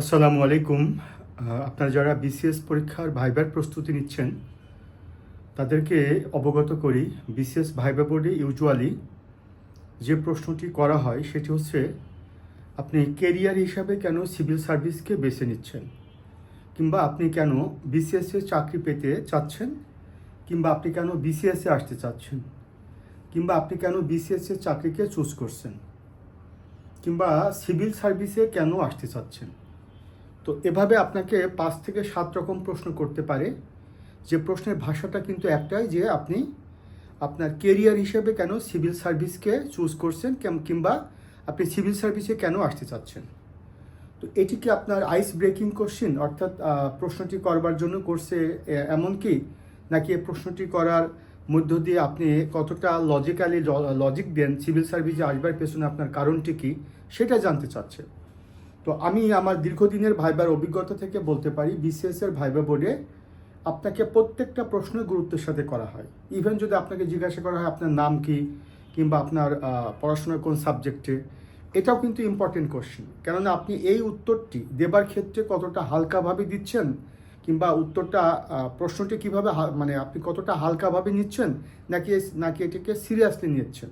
আসসালামু আলাইকুম। আপনারা যারা বিসিএস পরীক্ষার ভাইবার প্রস্তুতি নিচ্ছেন, তাদেরকে অবগত করি বিসিএস ভাইবা বোর্ডে ইউজুয়ালি যে প্রশ্নটি করা হয়, সেটি হচ্ছে, আপনি কেরিয়ার হিসাবে কেন সিভিল সার্ভিসকে বেছে নিচ্ছেন? কিংবা আপনি কেন বিসিএস চাকরি পেতে চাচ্ছেন? কিংবা আপনি কেন বিসিএস আসতে চাচ্ছেন? কিংবা আপনি কেন বিসিএস চাকরিকে চুজ করছেন? কিংবা সিভিল সার্ভিসে কেন আসতে চাচ্ছেন? তো এভাবে আপনাকে পাঁচ থেকে সাত রকম প্রশ্ন করতে পারে। যে প্রশ্নের ভাষাটা কিন্তু একটাই যে আপনি আপনার কেরিয়ার হিসেবে কেন সিভিল সার্ভিসকে চুজ করছেন কিংবা আপনি সিভিল সার্ভিসে কেন আসতে চাচ্ছেন? তো এটি কি আপনার আইস ব্রেকিং কোশ্চেন? অর্থাৎ প্রশ্নটি করবার জন্য করছে, এ- এমন কি? নাকি এই প্রশ্নটি করার মধ্য দিয়ে আপনি কতটা লজিক্যালি লজিক দেন? সিভিল সার্ভিসে আসবার পেছনে আপনার কারণটি কি? সেটা জানতে চাচ্ছে তো আমি আমার দীর্ঘদিনের ভাইবার অভিজ্ঞতা থেকে বলতে পারি বিসিএস এর ভাইবা বোর্ডে আপনাকে প্রত্যেকটা প্রশ্ন গুরুত্বের সাথে করা হয়। ইভেন যদি আপনাকে জিজ্ঞাসা করা হয় আপনার নাম কি, কিংবা আপনার পড়াশোনার কোন সাবজেক্টে, এটাও কিন্তু ইম্পর্টেন্ট কোশ্চেন কেননা আপনি এই উত্তরটি দেবার ক্ষেত্রে কতটা হালকাভাবে দিচ্ছেন, কিংবা উত্তরটা প্রশ্নটি কীভাবে মানে আপনি কতটা হালকাভাবে নিচ্ছেন, নাকি নাকি এটাকে সিরিয়াসলি নিচ্ছেন।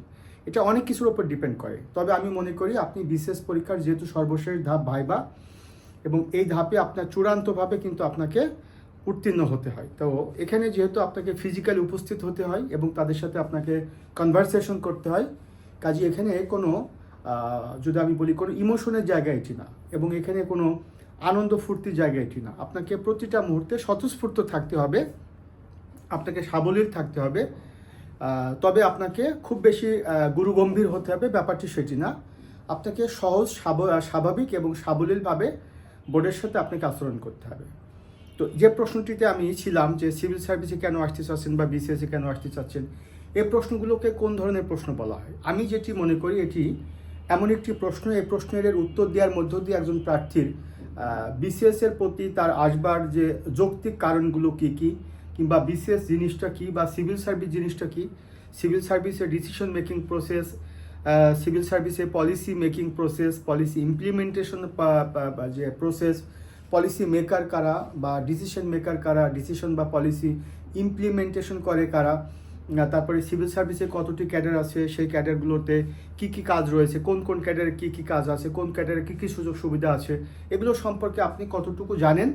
এটা অনেক কিছুর উপর ডিপেন্ড করে। তবে আমি মনে করি আপনি বিশেষ পরীক্ষার যেহেতু সর্বশেষ ধাপ ভাইবা, এবং এই ধাপে আপনার চূড়ান্তভাবে কিন্তু আপনাকে উত্তীর্ণ হতে হয়। তো এখানে যেহেতু আপনাকে ফিজিক্যালি উপস্থিত হতে হয়, এবং তাদের সাথে আপনাকে কনভারসেশন করতে হয়, কাজে এখানে কোনো যদি আমি বলি কোনো ইমোশনের জায়গা এটি না, এবং এখানে কোনো আনন্দ ফুর্তির জায়গা এটি না। আপনাকে প্রতিটা মুহূর্তে স্বতঃস্ফূর্ত থাকতে হবে, আপনাকে সাবলীল থাকতে হবে তবে আপনাকে খুব বেশি গুরুগম্ভীর হতে হবে ব্যাপারটি সেটি না। আপনাকে সহজ স্বাভাবিক এবং সাবলীলভাবে বোর্ডের সাথে আপনাকে আচরণ করতে হবে। তো যে প্রশ্নটিতে আমি ছিলাম যে সিভিল সার্ভিসে কেন আসতে চাচ্ছেন বা বিসিএসে কেন আসতে চাচ্ছেন এই প্রশ্নগুলোকে কোন ধরনের প্রশ্ন বলা হয়? আমি যেটি মনে করি এটি এমন একটি প্রশ্ন, এই প্রশ্নের উত্তর দেওয়ার মধ্য দিয়ে একজন প্রার্থীর বিসিএসের প্রতি তার আসবার যে যৌক্তিক কারণগুলো কি কি কিংবা বিসিএস জিনিসটা কি বা সিভিল সার্ভিস জিনিসটা কি? সিভিল সার্ভিসের ডিসিশন মেকিং প্রসেস সিভিল সার্ভিসের policy making process policy implementation যে প্রসেস পলিসি মেকার কারা বা ডিসিশন মেকার কারা ডিসিশন বা পলিসি ইমপ্লিমেন্টেশন করে কারা তারপরে সিভিল সার্ভিসে কতটি ক্যাডার আছে, সেই ক্যাডারগুলোতে কি কি কাজ রয়েছে, কোন কোন ক্যাডারে কি কি কাজ আছে, কোন ক্যাডারে কি কি সুযোগ সুবিধা আছে, এগুলো সম্পর্কে আপনি কতটুকু জানেন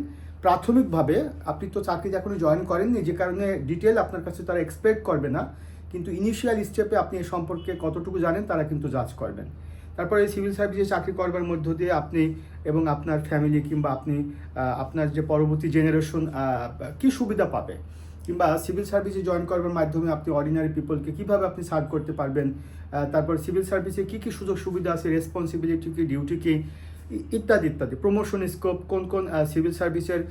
প্রাথমিকভাবে আপনি তো চাকরিতে এখনও জয়েন করেননি, যে কারণে ডিটেল আপনার কাছে তারা এক্সপেক্ট করবে না, কিন্তু ইনিশিয়াল স্টেপে আপনি এ সম্পর্কে কতটুকু জানেন তারা কিন্তু জাজ করবেন। তারপরে সিভিল সার্ভিসে চাকরি করবার মধ্য দিয়ে আপনি এবং আপনার ফ্যামিলি কিংবা আপনি আপনার যে পরবর্তী জেনারেশন কি সুবিধা পাবে? কিংবা সিভিল সার্ভিসে জয়েন করবার মাধ্যমে আপনি অর্ডিনারি পিপলকে কীভাবে আপনি সার্ভ করতে পারবেন? তারপর সিভিল সার্ভিসে কি কি সুযোগ সুবিধা আছে? রেসপন্সিবিলিটি কি? ডিউটি কি? ইত্যাদি ইত্যাদি। প্রমোশন স্কোপ কোন কোন সিভিল সার্ভিসের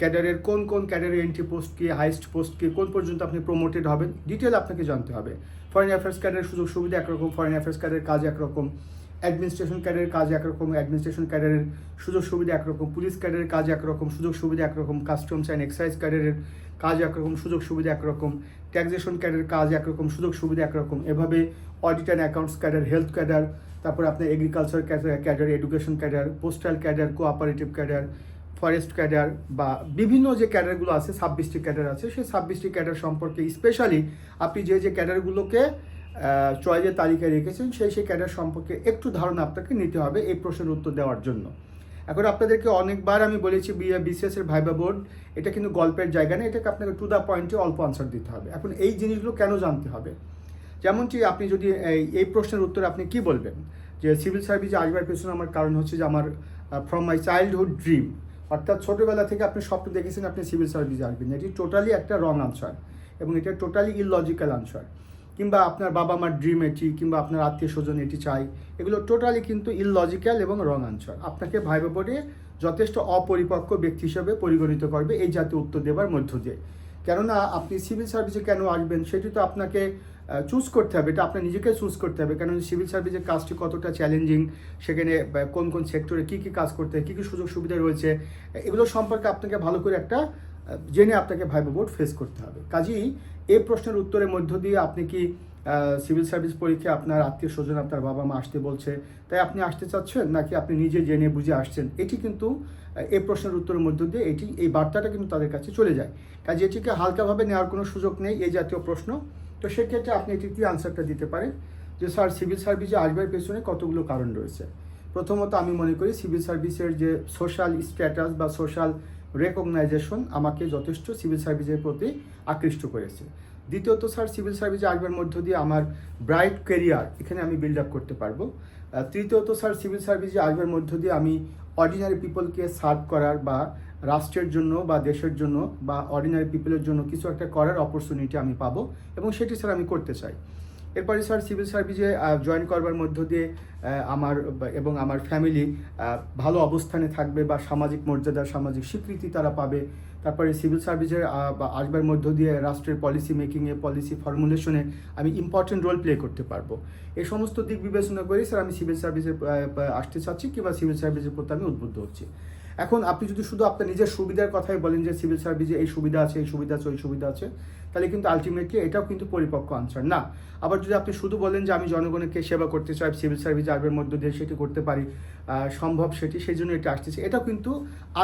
ক্যাডারের কোন কোন ক্যাডারের এন্ট্রি পোস্ট কি হাইস্ট পোস্ট কি, কোন পর্যন্ত আপনি প্রমোটেড হবেন ডিটেল আপনাকে জানতে হবে। ফরেন অ্যাফেয়ার্স ক্যাডারের সুযোগ সুবিধা একরকম ফরেন অ্যাফেয়ার্স ক্যাডারের কাজ একরকম। অ্যাডমিনিস্ট্রেশন ক্যাডারের কাজ একরকম অ্যাডমিনিস্ট্রেশন ক্যাডারের সুযোগ সুবিধা একরকম পুলিশ ক্যাডারের কাজ একরকম, সুযোগ সুবিধা একরকম কাস্টমস অ্যান্ড এক্সাইজ ক্যাডারের কাজ একরকম, সুযোগ সুবিধা একরকম ট্যাক্সেশন ক্যাডারের কাজ একরকম, সুযোগ সুবিধা একরকম। এভাবে audit and accounts cadre health cadre তারপরে আপনার agriculture cadre education cadre postal cadre cooperative cadre forest cadre বা বিভিন্ন যে ক্যাডারগুলো আছে ছাব্বিশটি ক্যাডার আছে, সেই ছাব্বিশটি ক্যাডার সম্পর্কে স্পেশালি আপনি যে যে ক্যাডারগুলোকে চয়েসের তালিকায় রেখেছেন, সেই সেই ক্যাডার সম্পর্কে একটু ধারণা আপনাকে নিতে হবে এই প্রশ্নের উত্তর দেওয়ার জন্য। এখন আপনাদেরকে অনেকবার আমি বলেছি বিসিএস এর ভাইবা বোর্ড, এটা কিন্তু গল্পের জায়গা না, এটাকে আপনাকে টু দ্য পয়েন্টে অল্প আনসার দিতে হবে। এখন এই জিনিসগুলো কেন জানতে হবে? যেমনটি আপনি যদি এই- প্রশ্নের উত্তরে আপনি কি বলবেন? যে সিভিল সার্ভিসে আসবার পেছনে আমার কারণ হচ্ছে যে আমার ফ্রম মাই চাইল্ডহুড ড্রিম অর্থাৎ ছোটোবেলা থেকে আপনি স্বপ্ন দেখেছেন আপনি সিভিল সার্ভিসে আসবেন। এটি টোটালি একটা রং আনসার এবং এটা টোটালি ইললজিক্যাল আনসার কিংবা আপনার বাবা মার ড্রিম এটি, কিংবা আপনার আত্মীয় স্বজন এটি চাই, এগুলো টোটালি কিন্তু ইললজিক্যাল এবং রং আনসার আপনাকে ভাইবে পড়ে যথেষ্ট অপরিপক্ক ব্যক্তি হিসেবে পরিগণিত করবে এই জাতীয় উত্তর দেবার মধ্য দিয়ে। কেননা আপনি সিভিল সার্ভিসে কেন আসবেন সেটি তো আপনাকে চুজ করতে হবে, এটা আপনার নিজেকে চুজ করতে হবে। কারণ সিভিল সার্ভিসের কাজটি কতটা চ্যালেঞ্জিং সেখানে কোন কোন সেক্টরে কী কী কাজ করতে হয়, কী কী সুযোগ সুবিধা রয়েছে, এগুলো সম্পর্কে আপনাকে ভালো করে একটা জেনে আপনাকে ভাইবা বোর্ড ফেস করতে হবে। কাজেই এই প্রশ্নের উত্তরের মধ্য দিয়ে আপনি কি সিভিল সার্ভিস পরীক্ষায় আপনার আত্মীয় স্বজন, আপনার বাবা মা আসতে বলছে, তাই আপনি আসতে চাচ্ছেন নাকি আপনি নিজে জেনে বুঝে আসছেন? এটি কিন্তু এই প্রশ্নের উত্তরের মধ্য দিয়ে এটি, এই বার্তাটা কিন্তু তাদের কাছে চলে যায়। কাজে এটিকে হালকাভাবে নেওয়ার কোনো সুযোগ নেই এই জাতীয় প্রশ্ন। তো সেক্ষেত্রে আপনি এটি কি আনসারটা দিতে পারেন? যে, স্যার সিভিল সার্ভিসে আসবার পেছনে কতগুলো কারণ রয়েছে? প্রথমত আমি মনে করি সিভিল সার্ভিসের যে সোশ্যাল স্ট্যাটাস বা সোশ্যাল রেকগনাইজেশন আমাকে যথেষ্ট সিভিল সার্ভিসের প্রতি আকৃষ্ট করেছে। দ্বিতীয়ত, স্যার, সিভিল সার্ভিসে আসবার মধ্য দিয়ে আমার ব্রাইট ক্যারিয়ার এখানে আমি বিল্ড আপ করতে পারব। তৃতীয়ত, স্যার, সিভিল সার্ভিসে আসবার মধ্য দিয়ে আমি অর্ডিনারি পিপলকে সার্ভ করার বা রাষ্ট্রের জন্য বা দেশের জন্য বা অর্ডিনারি পিপলের জন্য কিছু একটা করার অপরচুনিটি আমি পাবো এবং সেটি, স্যার, আমি করতে চাই। এরপরে স্যার সিভিল সার্ভিসে জয়েন করবার মধ্য দিয়ে আমার, এবং আমার ফ্যামিলি ভালো অবস্থানে থাকবে বা সামাজিক মর্যাদা, সামাজিক স্বীকৃতি তারা পাবে। তারপরে সিভিল সার্ভিসে আসবার মধ্য দিয়ে রাষ্ট্রের পলিসি মেকিংয়ে পলিসি ফর্মুলেশনে আমি ইম্পর্টেন্ট রোল প্লে করতে পারব। এই সমস্ত দিক বিবেচনা করে স্যার আমি সিভিল সার্ভিসে আসতে চাচ্ছি কিংবা সিভিল সার্ভিসের প্রতি আমি উদ্বুদ্ধ হচ্ছি। এখন আপনি যদি শুধু আপনার নিজের সুবিধার কথাই বলেন যে সিভিল সার্ভিসে এই সুবিধা আছে, এই সুবিধা আছে, ওই সুবিধা আছে তাহলে কিন্তু আলটিমেটলি এটাও কিন্তু পরিপক্ক আনসার না? আবার যদি আপনি শুধু বলেন যে আমি জনগণকে সেবা করতে চাই সিভিল সার্ভিস আর্বের মধ্য দিয়ে সেটি করতে পারি সম্ভব সেটি, সেই জন্য এটা আসতেছে, এটাও কিন্তু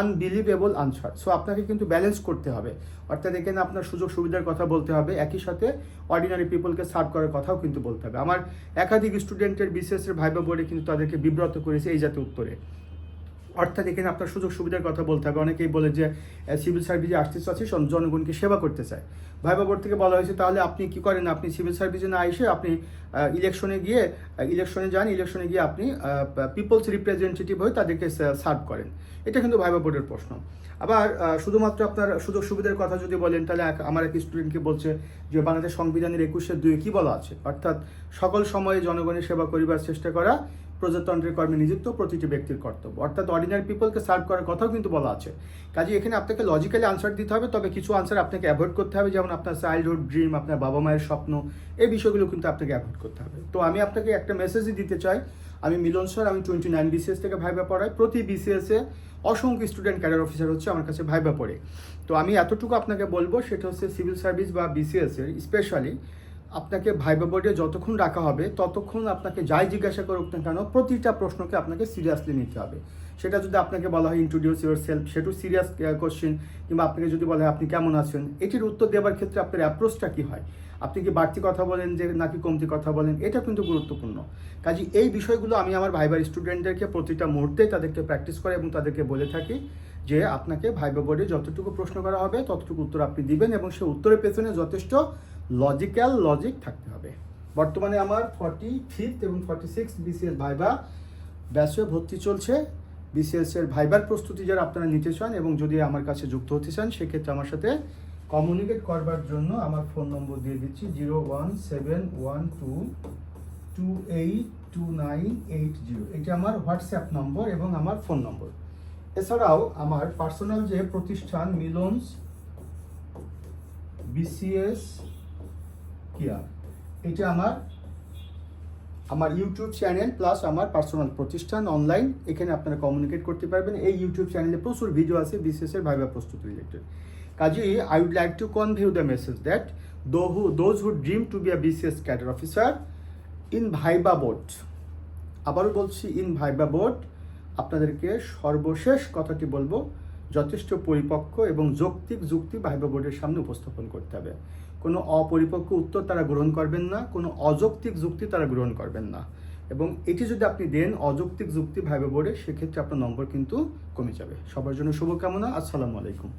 আনবিলিভেবল আনসার সো আপনাকে কিন্তু ব্যালেন্স করতে হবে। অর্থাৎ এখানে আপনার সুযোগ সুবিধার কথা বলতে হবে, একই সাথে অর্ডিনারি পিপলকে সার্ভ করার কথাও কিন্তু বলতে হবে। আমার একাধিক স্টুডেন্টের বিশেষের ভাইবা বোর্ডে কিন্তু তাদেরকে বিব্রত করেছে এই জাতীয় উত্তরে। অর্থাৎ এখানে আপনার সুযোগ সুবিধার কথা বলতে হবে। অনেকেই বলে যে সিভিল সার্ভিসে আসতে চাচ্ছি জনগণকে সেবা করতে চায়। ভাইবা বোর্ড থেকে বলা হয়েছে, তাহলে আপনি কি করেন? আপনি সিভিল সার্ভিসে না এসে আপনি ইলেকশনে গিয়ে ইলেকশনে যান ইলেকশনে গিয়ে আপনি পিপলস রিপ্রেজেন্টেটিভ হয়ে তাদেরকে সার্ভ করেন। এটা কিন্তু ভাইবা বোর্ডের প্রশ্ন। আবার শুধুমাত্র আপনার সুযোগ সুবিধার কথা যদি বলেন, তাহলে আমার এক স্টুডেন্টকে বলছে যে, বাংলাদেশ সংবিধানের একুশের দুই কি বলা আছে? অর্থাৎ সকল সময়ে জনগণের সেবা করিবার চেষ্টা করা প্রজাতন্ত্রের কর্মে নিযুক্ত প্রতিটি ব্যক্তির কর্তব্য। অর্থাৎ অর্ডিনারি পিপলকে সার্ভ করার কথাও কিন্তু বলা আছে। কাজে এখানে আপনাকে লজিক্যালি আনসার দিতে হবে, তবে কিছু আনসার আপনাকে অ্যাভয়েড করতে হবে, যেমন আপনার চাইল্ডহুড ড্রিম আপনার বাবা মায়ের স্বপ্ন, এই বিষয়গুলো কিন্তু আপনাকে অ্যাভয়েড করতে হবে। তো আমি আপনাকে একটা মেসেজই দিতে চাই। আমি মিলন স্যার আমি টোয়েন্টি নাইন বিসিএস থেকে ভাইবা পড়াই। প্রতি বিসিএসে অসংখ্য স্টুডেন্ট ক্যাডার অফিসার হচ্ছে আমার কাছে ভাইবা পড়ে। তো আমি এতটুকু আপনাকে বলব, সেটা হচ্ছে সিভিল সার্ভিস বা বিসিএস এর স্পেশালি আপনাকে ভাইবা বোর্ডে যতক্ষণ রাখা হবে, ততক্ষণ আপনাকে যাই জিজ্ঞাসা করুক না কেন, প্রতিটা প্রশ্নকে আপনাকে সিরিয়াসলি নিতে হবে। সেটা যদি আপনাকে বলা হয় ইন্ট্রোডিউস ইউর সেলফ সেটু সিরিয়াস কোশ্চেন কিংবা আপনাকে যদি বলা হয় আপনি কেমন আছেন, এটির উত্তর দেওয়ার ক্ষেত্রে আপনার অ্যাপ্রোচটা কী হয়? আপনি কি বাড়তি কথা বলেন যে নাকি কমতি কথা বলেন, এটা কিন্তু গুরুত্বপূর্ণ। কাজে এই বিষয়গুলো আমি আমার ভাইবার স্টুডেন্টদেরকে প্রতিটা মুহূর্তে তাদেরকে প্র্যাকটিস করে এবং তাদেরকে বলে থাকি যে আপনাকে ভাইবা বোর্ডে যতটুকু প্রশ্ন করা হবে, ততটুকু উত্তর আপনি দিবেন এবং সেই উত্তরের পেছনে যথেষ্ট লজিক্যাল লজিক থাকতে হবে। বর্তমানে আমার ফর্টি ফিফথ এবং ফর্টি সিক্স বিসিএস ভাইবা ব্যাচে ভর্তি চলছে। বিসিএস এর ভাইবার প্রস্তুতি যারা আপনারা নিতে চান এবং যদি আমার কাছে যুক্ত হতে চান, সেক্ষেত্রে আমার সাথে কমিউনিকেট করবার জন্য আমার ফোন নম্বর দিয়ে দিচ্ছি zero one seven one two two eight two nine eight zero এটা আমার হোয়াটসঅ্যাপ নম্বর এবং আমার ফোন নম্বর এছাড়াও আমার পার্সোনাল যে প্রতিষ্ঠান, মিলনস, বিসিএস কিয়া? এটা আমার আমার ইউটিউব চ্যানেল প্লাস আমার পার্সোনাল প্রতিষ্ঠান অনলাইন এখানে আপনারা কমিউনিকেট করতে পারবেন। এই ইউটিউব চ্যানেলে প্রচুর ভিডিও আছে এর ভাইবা প্রস্তুতি রিলেটেড কাজেই I would like to convey the message that though who those who dream to be a BCS cadre officer in viva board আবারও বলছি ইন ভাইবা বোর্ড আপনাদেরকে সর্বশেষ কথাটি বলব যথেষ্ট পরিপক্ক এবং যৌক্তিক যুক্তি ভাইবা বোর্ডের সামনে উপস্থাপন করতে হবে। কোনো অপরিপক্ক উত্তর তারা গ্রহণ করবেন না, কোনো অযৌক্তিক যুক্তি তারা গ্রহণ করবেন না। এবং এটি যদি আপনি দেন অযৌক্তিক যুক্তি ভাইবা বোর্ডে, সেক্ষেত্রে আপনার নম্বর কিন্তু কমে যাবে। সবার জন্য শুভকামনা। আসসালামু আলাইকুম।